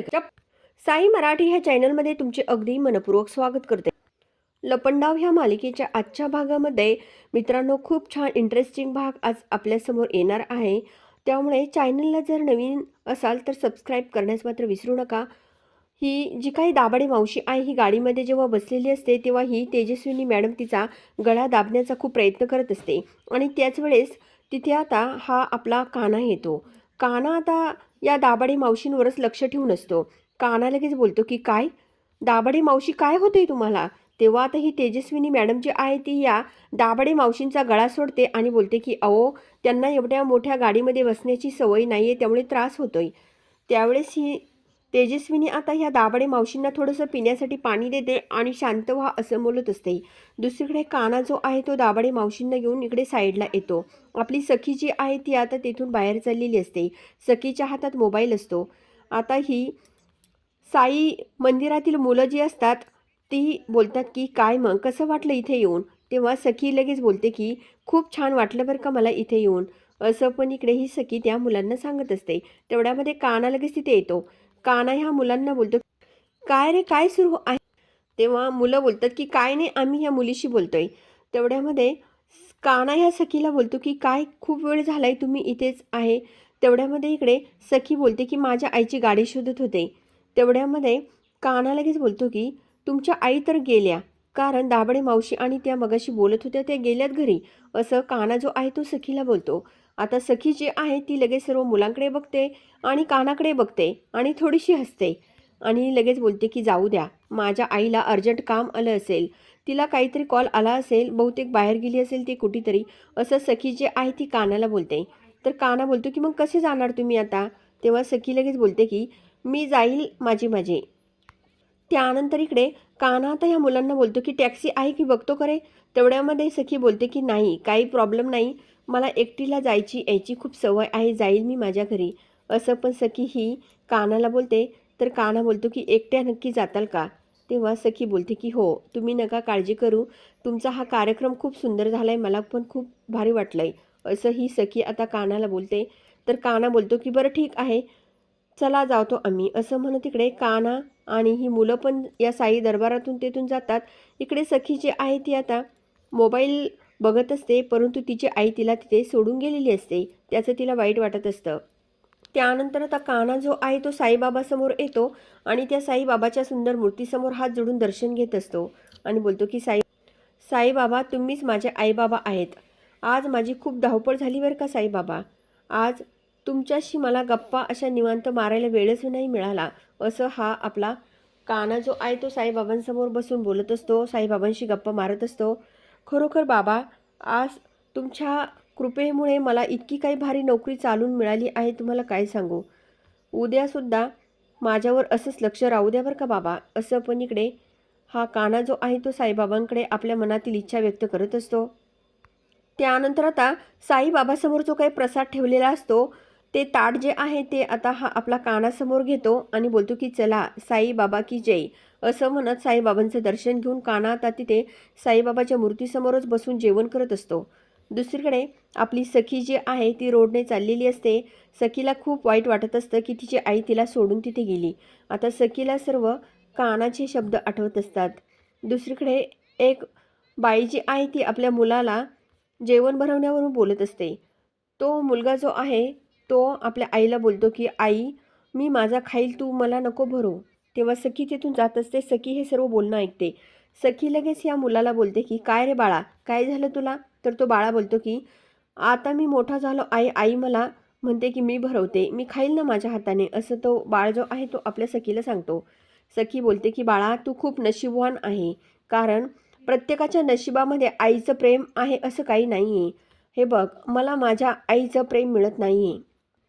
कार्यक्रम साई मराठी ह्या चॅनलमध्ये तुमचे अगदी मनपूर्वक स्वागत करते. लपंडाव ह्या मालिकेच्या आजच्या भागामध्ये मित्रांनो खूप छान इंटरेस्टिंग भाग आज आपल्यासमोर येणार आहे. त्यामुळे चॅनलला जर नवीन असाल तर सबस्क्राईब करण्यास मात्र विसरू नका. ही जी काही दाबडे मावशी आहे ही गाडीमध्ये जेव्हा बसलेली असते तेव्हा ही तेजस्विनी मॅडम तिचा गळा दाबण्याचा खूप प्रयत्न करत असते. आणि त्याच वेळेस तिथे आता हा आपला काना येतो. काना आता या दाभाडे मावशींवरच लक्ष ठेवून असतो. काना लगेच बोलतो की काय? दाभाडे मावशी काय होते तुम्हाला? तेव्हा आता ही तेजस्विनी मॅडम जी आहे ती या दाभाडे मावशींचा गळा सोडते आणि बोलते की अहो त्यांना एवढ्या मोठ्या गाडीमध्ये बसण्याची सवय नाही आहे त्यामुळे त्रास होतोय. त्यावेळेस ही तेजस्विनी आता ह्या दाभाडे मावशींना थोडंसं पिण्यासाठी पाणी देते आणि शांत व्हा असं बोलत असते. दुसरीकडे काना जो आहे तो दाभाडे मावशींना घेऊन इकडे साईडला येतो. आपली सखी जी आहे ती आता तिथून बाहेर चाललेली असते. सखीच्या हातात मोबाईल असतो. आता ही साई मंदिरातील मुलं जी असतात ती बोलतात की काय मग? कसं वाटलं इथे येऊन? तेव्हा सखी लगेच बोलते की खूप छान वाटलं बरं का मला इथे येऊन. असं पण इकडे ही सखी त्या मुलांना सांगत असते. तेवढ्यामध्ये काना लगेच तिथे येतो. काना ह्या मुलांना बोलतो काय रे काय सुरू आहे? तेव्हा मुलं बोलतात की काय नाही आम्ही या मुलीशी बोलतोय. तेवढ्यामध्ये काना ह्या सखीला बोलतो की काय खूप वेळ झालाय तुम्ही इथेच आहे. तेवढ्यामध्ये इकडे सखी बोलते की माझ्या आईची गाडी शोधत होते. तेवढ्यामध्ये काना लगेच बोलतो की तुमच्या आई तर गेल्या कारण दाबडे मावशी आणि त्या मगाशी बोलत होत्या त्या गेल्यात घरी. असं काना जो आहे तो सखीला बोलतो. आता सखी जी आहे ती लगेच सर्व मुलांकडे बघते आणि कानाकडे बघते आणि थोडीशी हसते. आणि लगेच बोलते की जाऊ द्या माझ्या आईला अर्जंट काम आलं असेल तिला काहीतरी कॉल आला असेल बहुतेक बाहेर गेली असेल ती कुठेतरी असं सखी जे आहे ती कानाला बोलते. तर काना बोलतो की मग कसे जाणार तुम्ही आता? तेव्हा सखी लगेच बोलते की मी जाईल माझी माझी. त्यानंतर इकडे काना आता या मुलांना बोलतो की टॅक्सी आहे की बघतो खरे? तेवढ्यामध्ये सखी बोलते की नाही काही प्रॉब्लेम नाही. मला एकटीला जायची यायची खूप सवय आहे जाईल मी माझ्या घरी. असं पण सखी ही कानाला बोलते तर काना बोलतो की एकट्या नक्की जाताल का? तेव्हा सखी बोलते की हो तुम्ही नका काळजी करू. तुमचा हा कार्यक्रम खूप सुंदर झाला आहे मला पण खूप भारी वाटलं आहे असं ही सखी आता कानाला बोलते. तर काना बोलतो की बरं ठीक आहे चला जावतो आम्ही. असं म्हणत इकडे काना आणि ही मुलं पण या साई दरबारातून तेथून जातात. इकडे सखी जे आहे ती आता मोबाईल बघत असते परंतु तिची आई तिला तिथे सोडून गेलेली असते. त्याचं तिला वाईट वाटत असतं. त्यानंतर आता काना जो आहे तो साईबाबासमोर येतो आणि त्या साईबाबाच्या सुंदर मूर्तीसमोर हात जोडून दर्शन घेत असतो आणि बोलतो की साई साईबाबा तुम्हीच माझे आईबाबा आहेत. आज माझी खूप धावपळ झाली बरं का साईबाबा? आज तुमच्याशी मला गप्पा अशा निवांत मारायला वेळच नाही मिळाला. असं हा आपला काना जो आहे तो साईबाबांसमोर बसून बोलत असतो साईबाबांशी गप्पा मारत असतो. खरोखर बाबा आज तुमच्या कृपेमुळे मला इतकी काही भारी नोकरी चालून मिळाली आहे तुम्हाला काय सांगू? उद्यासुद्धा माझ्यावर असंच लक्ष राहू द्या बरं का बाबा. असं पण इकडे हा काना जो आहे तो साईबाबांकडे आपल्या मनातील इच्छा व्यक्त करत असतो. त्यानंतर आता साईबाबासमोर जो काही प्रसाद ठेवलेला असतो ते ताट जे आहे ते आता हा आपला कानासमोर घेतो आणि बोलतो की चला साईबाबा की जय. असं म्हणत साईबाबांचं दर्शन घेऊन काना आता तिथे साईबाबाच्या मूर्तीसमोरच बसून जेवण करत असतो. दुसरीकडे आपली सखी जी आहे ती रोडने चाललेली असते. सखीला खूप वाईट वाटत असतं की तिची आई तिला सोडून तिथे गेली. आता सखीला सर्व कानाचे शब्द आठवत असतात. दुसरीकडे एक बाई जी आहे ती आपल्या मुलाला जेवण भरवण्यावरून बोलत असते. तो मुलगा जो आहे तो आपल्या आईला बोलतो की आई मी माझा खाईल तू मला नको भरू. तेव्हा सखी तिथून जात असते. सखी हे सर्व बोलणं ऐकते. सखी लगेच या मुलाला बोलते की काय रे बाळा काय झालं तुला? तर तो बाळा बोलतो की आता मी मोठा झालो. आई आई मला म्हणते की मी भरवते. मी खाईल ना माझ्या हाताने? असं तो बाळ जो आहे तो आपल्या सखीला सांगतो. सखी बोलते की बाळा तू खूप नशीबवान आहे. कारण प्रत्येकाच्या नशिबामध्ये आईचं प्रेम आहे असं काही नाही आहे हे बघ मला माझ्या आईचं प्रेम मिळत नाही आहे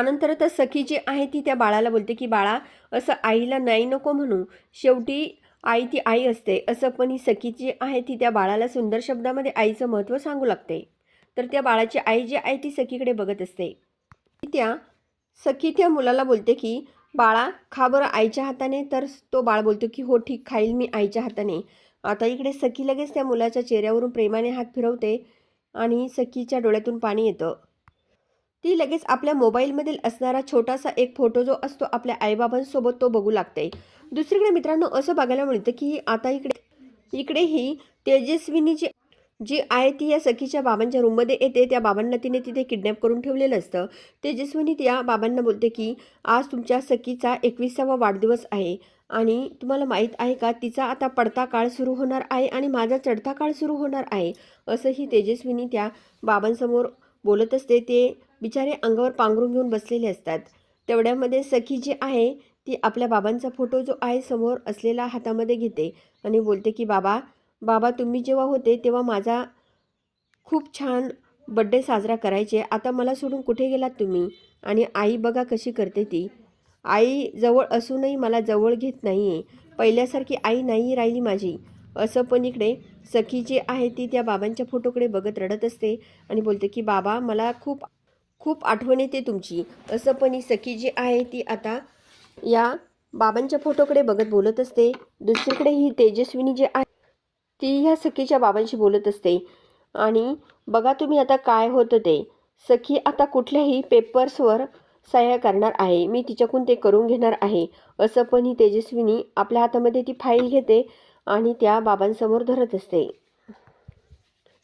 त्यानंतर तर सखी जी आहे ती त्या बाळाला बोलते की बाळा असं आईला नाही नको म्हणू. शेवटी आई ती आई असते. असं पण ही सखी जी आहे ती त्या बाळाला सुंदर शब्दामध्ये आईचं महत्त्व सांगू लागते. तर त्या बाळाची आई जी आहे ती सखीकडे बघत असते. त्या सखी त्या मुलाला बोलते की बाळा खा बरं आईच्या हाताने. तर तो बाळ बोलतो की हो ठीक खाईल मी आईच्या हाताने. आता इकडे सखी लगेच त्या मुलाच्या चेहऱ्यावरून प्रेमाने हात फिरवते आणि सखीच्या डोळ्यातून पाणी येतं. ती लगेच आपल्या मोबाईलमधील असणारा छोटासा एक फोटो जो असतो आपल्या आईबाबांसोबत तो बघू लागते. दुसरीकडे मित्रांनो असं बघायला मिळतं की आता इकडे इकडे ही तेजस्विनी जी जी आहे ती या सखीच्या बाबांच्या रूममध्ये येते. त्या बाबांना तिने तिथे किडनॅप करून ठेवलेलं असतं. तेजस्विनी त्या बाबांना बोलते की आज तुमच्या सखीचा एकविसावा वाढदिवस आहे आणि तुम्हाला माहीत आहे का तिचा आता पडता काळ सुरू होणार आहे आणि माझा चढता काळ सुरू होणार आहे. असंही तेजस्विनी त्या बाबांसमोर बोलत असते. ते बिचारे अंगावर पांघरून घेऊन बसलेले असतात. तेवढ्यामध्ये सखी जी आहे ती आपल्या बाबांचा फोटो जो आहे समोर असलेला हातामध्ये घेते आणि बोलते की बाबा बाबा तुम्ही जेव्हा होते तेव्हा माझा खूप छान बड्डे साजरा करायचे. आता मला सोडून कुठे गेलात तुम्ही? आणि आई बघा कशी करते ती. आई जवळ असूनही मला जवळ घेत नाही आहे पहिल्यासारखी आई नाही राहिली माझी. असं पण इकडे सखी जी आहे ती त्या बाबांच्या फोटोकडे बघत रडत असते आणि बोलते की बाबा मला खूप खूप आठवण येते तुमची. असं पण ही सखी जी आहे ती आता या बाबांच्या फोटोकडे बघत बोलत असते. दुसरीकडे ही तेजस्विनी जी आहे ती ह्या सखीच्या बाबांशी बोलत असते. आणि बघा तुम्ही आता काय होतं ते. सखी आता कुठल्याही पेपर्सवर सह्या करणार आहे. मी तिच्याकडून ते करून घेणार आहे. असं पण ही तेजस्विनी आपल्या हातामध्ये ती फाईल घेते आणि त्या बाबांसमोर धरत असते.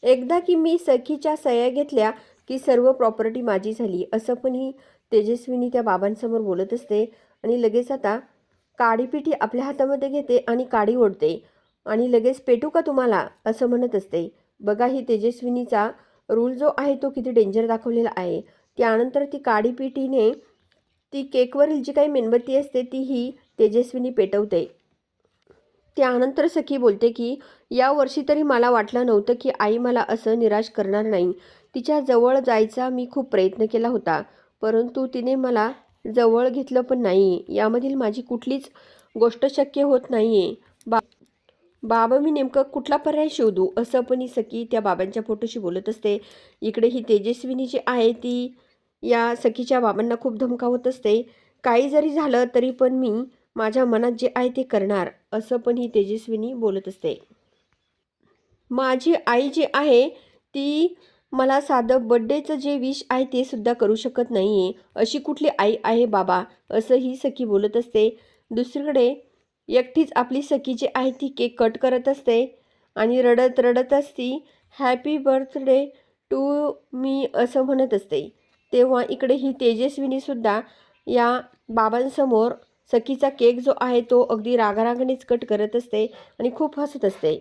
एकदा की मी सखीच्या सह्या घेतल्या की सर्व प्रॉपर्टी माझी झाली. असं पण ही तेजस्विनी त्या बाबांसमोर बोलत असते आणि लगेच आता काडीपिठी आपल्या हातामध्ये घेते आणि काडी ओढते. आणि लगेच पेटू का तुम्हाला? असं म्हणत असते. बघा ही तेजस्विनीचा रूल जो आहे तो किती डेंजर दाखवलेला आहे. त्यानंतर ती काडीपिठीने ती केकवरील जी काही मेणबत्ती असते ती ही तेजस्विनी पेटवते. त्यानंतर सखी बोलते की या वर्षी तरी मला वाटलं नव्हतं की आई मला असं निराश करणार नाही. तिच्या जवळ जायचा मी खूप प्रयत्न केला होता परंतु तिने मला जवळ घेतलं पण नाही. यामधील माझी कुठलीच गोष्ट शक्य होत नाही आहे बा बाबा मी नेमकं कुठला पर्याय शोधू? असं पण ही सखी त्या बाबांच्या फोटोशी बोलत असते. इकडे ही तेजस्विनी जी आहे ती या सखीच्या बाबांना खूप धमकावत असते. काही जरी झालं तरी पण मी माझ्या मनात जे आहे ते करणार असं पण ही तेजस्विनी बोलत असते. माझी आई जी आहे ती मला साधं बड्डेचं जे विश आहे ते सुद्धा करू शकत नाही आहे अशी कुठली आई आहे बाबा? असं ही सखी बोलत असते. दुसरीकडे एकटीच आपली सखी जी आहे ती केक कट करत असते आणि रडत रडत असती हॅपी बर्थडे टू मी असं म्हणत असते. तेव्हा इकडे ही तेजस्विनीसुद्धा या बाबांसमोर सखीचा केक जो आहे तो अगदी रागारागानेच कट करत असते आणि खूप हसत असते.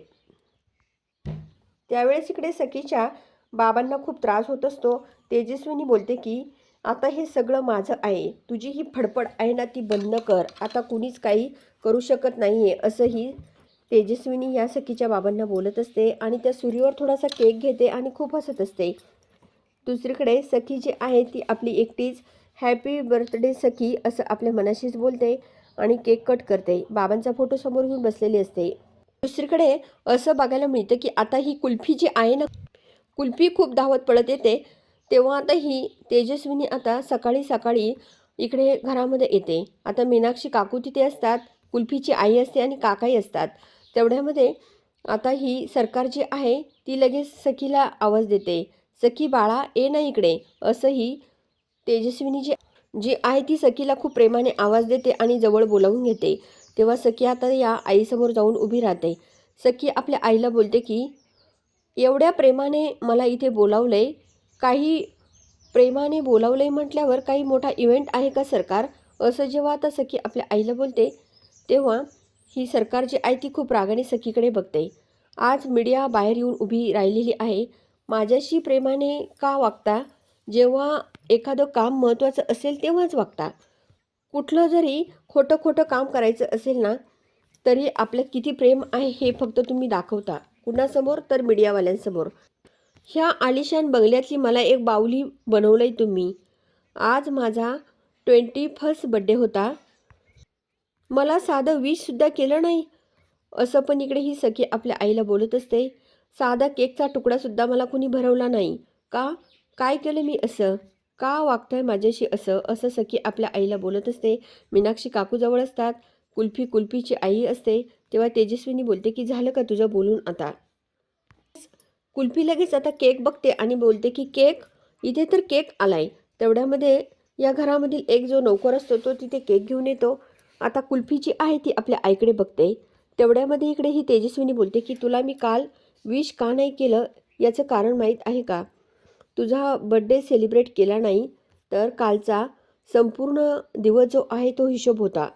त्यावेळेस इकडे सखीच्या बाबांना खूप त्रास होत असतो. तेजस्विनी बोलते की आता हे सगळं माझं आहे. तुझी ही फडफड आहे ना ती बंद कर. आता कुणीच काही करू शकत नाही आहे असंही तेजस्विनी या सखीच्या बाबांना बोलत असते आणि त्या सुरीवर थोडासा केक घेते आणि खूप हसत असते. दुसरीकडे सखी जी आहे ती आपली एकटीच हॅपी बर्थडे सखी असं आपल्या मनाशीच बोलते आणि केक कट करते. बाबांचा फोटो समोर घेऊन बसलेली असते. दुसरीकडे असं बघायला मिळतं की आता ही कुल्फी जी आहे ना कुल्फी खूप धावत पडत येते. तेव्हा आता ही तेजस्विनी आता सकाळी सकाळी इकडे घरामध्ये येते. आता मीनाक्षी काकू तिथे असतात कुल्फीची आई असते आणि काकाही असतात. तेवढ्यामध्ये आता ही सरकार जी आहे ती लगेच सखीला आवाज देते. सखी बाळा ये ना इकडे. असंही तेजस्विनी जी जी आहे ती सखीला खूप प्रेमाने आवाज देते आणि जवळ बोलावून घेते. तेव्हा सखी आता या आईसमोर जाऊन उभी राहते. सखी आपल्या आईला बोलते की एवढ्या प्रेमाने मला इथे बोलावलं आहे काही प्रेमाने बोलावलं आहे म्हटल्यावर काही मोठा इव्हेंट आहे का सरकार? असं जेव्हा आता सखी आपल्या आईला बोलते तेव्हा ही सरकार जी आहे ती खूप रागाने सखीकडे बघते. आज मीडिया बाहेर येऊन उभी राहिलेली आहे. माझ्याशी प्रेमाने का वागता? जेव्हा एखादं काम महत्त्वाचं असेल तेव्हाच वागता. कुठलं जरी खोटं खोटं काम करायचं असेल ना तरी आपल्यात किती प्रेम आहे हे फक्त तुम्ही दाखवता. कुणासमोर तर मीडियावाल्यांसमोर. ह्या आलिशान बंगल्यातली मला एक बाहुली बनवलं आहे तुम्ही. आज माझा ट्वेंटी फर्स्ट बड्डे होता. मला साधं विशसुद्धा केलं नाही. असं पण इकडे ही सखी आपल्या आईला बोलत असते. साधा केकचा तुकडासुद्धा मला कुणी भरवला नाही. का? काय केलं मी असं? का वागतंय माझ्याशी असं? असं सखी आपल्या आईला बोलत असते. मीनाक्षी काकूजवळ असतात. कुल्फी कुल्फीची आई असते. तेव्हा तेजस्विनी बोलते की झालं का तुझं बोलून आता? कुल्फी लगेच आता केक बघते आणि बोलते की केक इथे तर केक आलाय. तेवढ्यामध्ये या घरामधील एक जो नोकर असतो तो तिथे केक घेऊन येतो. आता कुल्फी जी आहे ती आपल्या आईकडे बघते. तेवढ्यामध्ये इकडे ही तेजस्विनी बोलते की तुला मी काल विश का नाही केलं? याचं कारण माहीत आहे का? तुझा बड्डे सेलिब्रेट केला नाही तर कालचा संपूर्ण दिवस जो आहे तो हिशोब होता.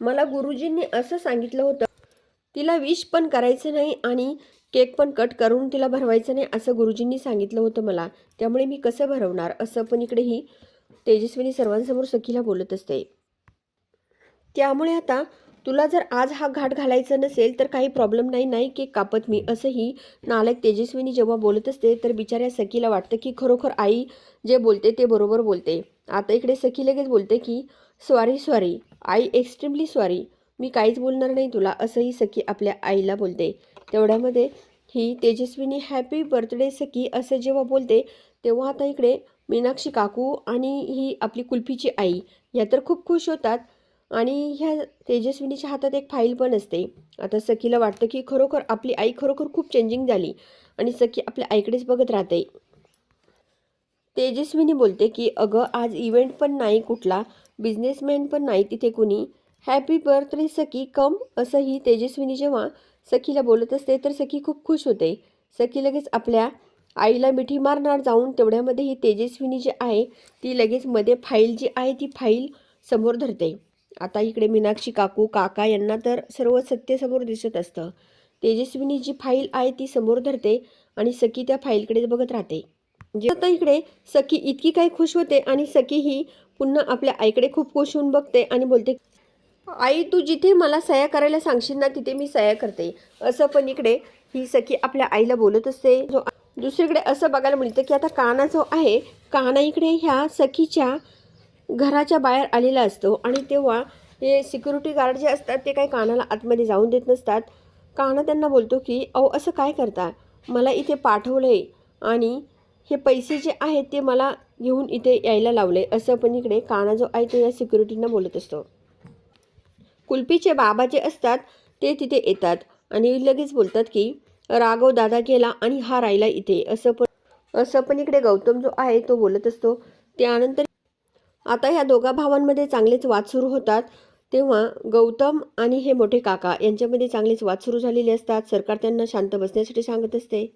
मला गुरुजींनी असं सांगितलं होतं तिला विश पण करायचं नाही आणि केक पण कट करून तिला भरवायचं नाही असं गुरुजींनी सांगितलं होतं मला. त्यामुळे मी कसं भरवणार? असं पण इकडे ही तेजस्विनी सर्वांसमोर सखीला बोलत असते. त्यामुळे आता तुला जर आज हा घाट घालायचा नसेल तर काही प्रॉब्लेम नाही नाही केक कापत मी असंही नालायक तेजस्विनी जेव्हा बोलत असते तर बिचाऱ्या सखीला वाटतं की खरोखर आई जे बोलते ते बरोबर बोलते. आता इकडे सखी लगेच बोलते की सॉरी सॉरी आई एक्स्ट्रीमली सॉरी मी काहीच बोलणार नाही तुला असंही सखी आपल्या आईला बोलते. तेवढ्यामध्ये ही तेजस्विनी हॅपी बर्थडे सखी असं जेव्हा बोलते तेव्हा आता इकडे मीनाक्षी काकू आणि ही आपली कुल्फीची आई ह्या तर खूप खुश होतात. आणि ह्या तेजस्विनीच्या हातात एक फाईल पण असते. आता सखीला वाटतं की खरोखर आपली आई खरोखर खूप चेंजिंग झाली आणि सखी आपल्या आईकडेच बघत राहते. तेजस्विनी बोलते की अगं आज इव्हेंट पण नाही कुठला बिझनेसमॅन पण नाही तिथे कुणी. हॅपी बर्थडे सखी कम असंही तेजस्विनी जेव्हा सखीला बोलत असते तर सखी खूप खुश होते. सखी लगेच आपल्या आईला मिठी मारणार जाऊन तेवढ्यामध्ये ही तेजस्विनी जी आहे ती लगेच मध्ये फाईल जी आहे ती फाईल समोर धरते. आता इकडे मीनाक्षी काकू काका यांना तर सर्व सत्य समोर दिसत असतं. तेजस्विनी जी फाईल आहे ती समोर धरते आणि सखी त्या फाईलकडे बघत राहते. जे आता इकडे सखी इतकी काही खुश होते आणि सखी ही पुन्हा आपल्या आईकडे खूप खुश होऊन बघते आणि बोलते आई तू जिथे मला सह्या करायला सांगशील ना तिथे मी सह्या करते. असं पण इकडे ही सखी आपल्या आईला बोलत असते. जो दुसरीकडे असं बघायला मिळतं की आता काना जो आहे काना इकडे ह्या सखीच्या घराच्या बाहेर आलेला असतो आणि तेव्हा हे सिक्युरिटी गार्ड जे असतात ते काही कानाला आतमध्ये जाऊन देत नसतात. काना त्यांना बोलतो की अहो असं काय करता? मला इथे पाठवलं आहे आणि हे पैसे जे आहेत ते मला घेऊन इथे यायला लावले. असं पण इकडे काना जो आहे तो या सिक्युरिटींना बोलत असतो. कुल्फीचे बाबा जे असतात ते तिथे येतात आणि लगेच बोलतात की राघव दादा गेला आणि हा राहिला इथे. असं पण असं पण इकडे गौतम जो आहे तो बोलत असतो. त्यानंतर आता ह्या दोघा भावांमध्ये चांगलेच वाद सुरू होतात. तेव्हा गौतम आणि हे मोठे काका यांच्यामध्ये चांगलेच वाद सुरू झालेले असतात. सरकार त्यांना शांत बसण्यासाठी सांगत असते.